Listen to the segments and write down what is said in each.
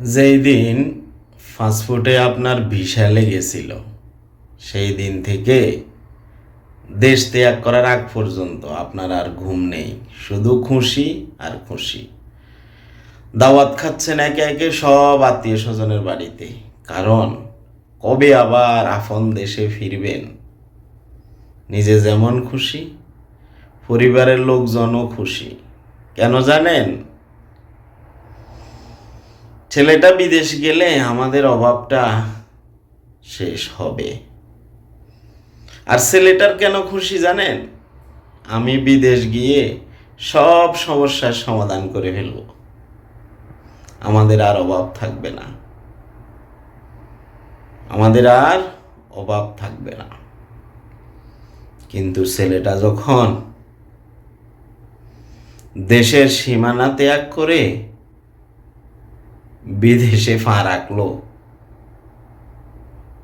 যেই দিন ফাস্টফুডে আপনার ভিসা লেগেছিল সেই দিন থেকে দেশ ত্যাগ করার আগ পর্যন্ত আপনার আর ঘুম নেই, শুধু খুশি আর খুশি। দাওয়াত খাচ্ছেন একে একে সব আত্মীয় স্বজনের বাড়িতে, কারণ কবে আবার আপন দেশে ফিরবেন? নিজে যেমন খুশি, পরিবারের লোকজনও খুশি। কেন জানেন? ছেলেটা বিদেশ গেলে আমাদের অভাবটা শেষ হবে। আর ছেলেটার কেন খুশি জানেন? আমি বিদেশ গিয়ে সব সমস্যার সমাধান করে ফেলব। আমাদের আর অভাব থাকবে না। আমাদের আর অভাব থাকবে না। কিন্তু ছেলেটা যখন দেশের সীমানা ত্যাগ করে বিদেশে ফা রাখল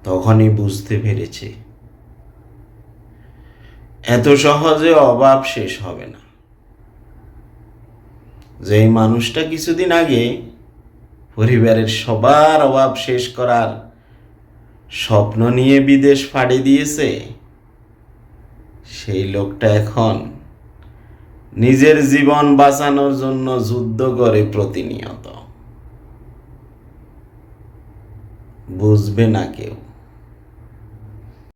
তখনই বুঝতে পেরেছে। এত সহজে অভাব শেষ হবে না। যেই মানুষটা কিছুদিন আগে পরিবারের সবার অভাব শেষ করার স্বপ্ন নিয়ে বিদেশ ফাড়ি দিয়েছে, সেই লোকটা এখন নিজের জীবন বাঁচানোর জন্য যুদ্ধ করে প্রতিনিয়ত। বুঝবে না কেউ।